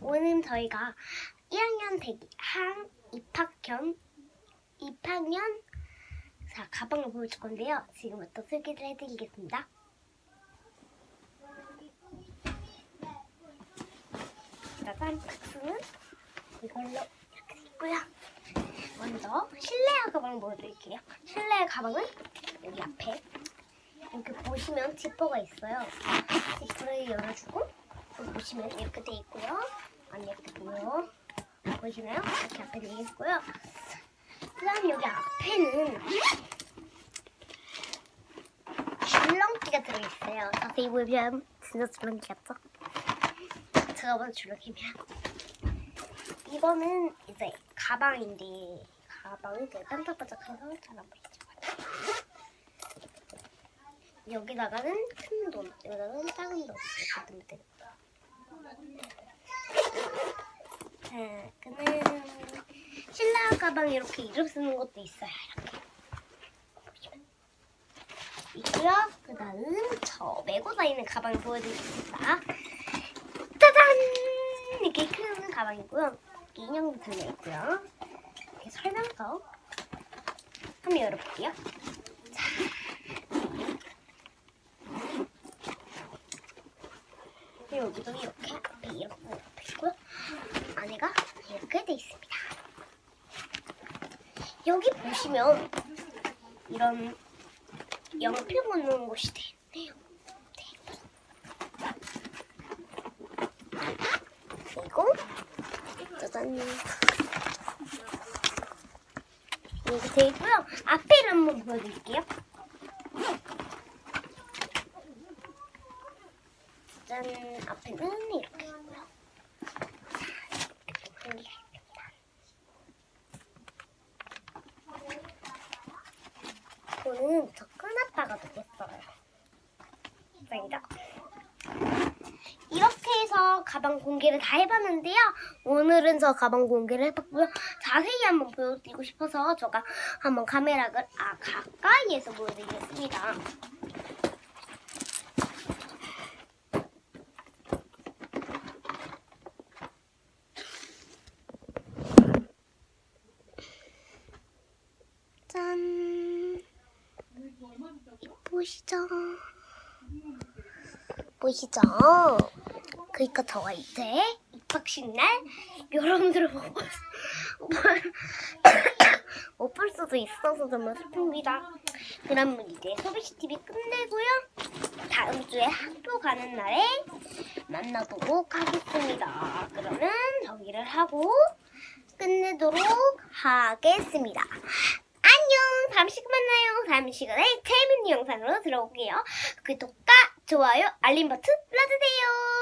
오늘 저희가 1학년 대기 한 입학견, 입학년 자, 가방을 보여줄 건데요. 지금부터 소개를 해드리겠습니다. 짜잔, 박스는 이걸로 이렇게 있고요. 먼저 실내화 가방 보여드릴게요. 실내 가방은 여기 앞에 이렇게 보시면 지퍼가 있어요. 지퍼를 열어주고 보시면 이렇게 돼 있고요. 이렇게 보여 보이시나요? 이렇게 앞에 돼 있고요. 그다음 여기 앞에는 줄넘기가 들어있어요. 자세히 보면 진짜 줄넘기 같죠? 제가 먼저 줄넘기면 이거는 이제 가방인데 가방이 되게 반짝반짝해서 잘 안 보이죠? 여기다가는 큰 돈, 여기다가는 작은 돈 이렇게 두면 되겠다. 자, 그는 신라 가방 이렇게 이름 쓰는 것도 있어요. 이렇게 있고요. 그 다음 저 메고 다니는 가방 보여드리겠습니다. 짜잔! 이렇게 큰 가방이고요. 인형도 들려있고요. 이렇게 설명서 한번 열어볼게요. 그리고 여기도 이렇게 앞에 이렇게 옆에 있고요. 안에가 이렇게 돼 있습니다. 여기 보시면 이런 연필 묻는 곳이 되네요. 그리고 짜잔 이렇게 돼 있고요. 앞에를 한번 보여드릴게요. 짠 앞에는 이렇게 있고요. 이거는 저 큰아빠가 되겠어요. 감사합니다. 이렇게 해서 가방 공개를 다 해봤는데요. 오늘은 저 가방 공개를 해봤고요. 자세히 한번 보여드리고 싶어서 제가 한번 카메라를 아 가까이에서 보여드리겠습니다. 보시죠. 보시죠. 그러니까 저가 이제 입학식 날 여러분들을 못 볼, 못볼 수도 있어서 정말 슬픕니다. 그러면 이제 소비시 TV 끝내고요. 다음 주에 학교 가는 날에 만나보도록 하겠습니다. 그러면 저기를 하고 끝내도록 하겠습니다. 시간 만나요. 시간에 재밌는 영상으로 들어올게요. 구독과 좋아요, 알림 버튼 눌러주세요.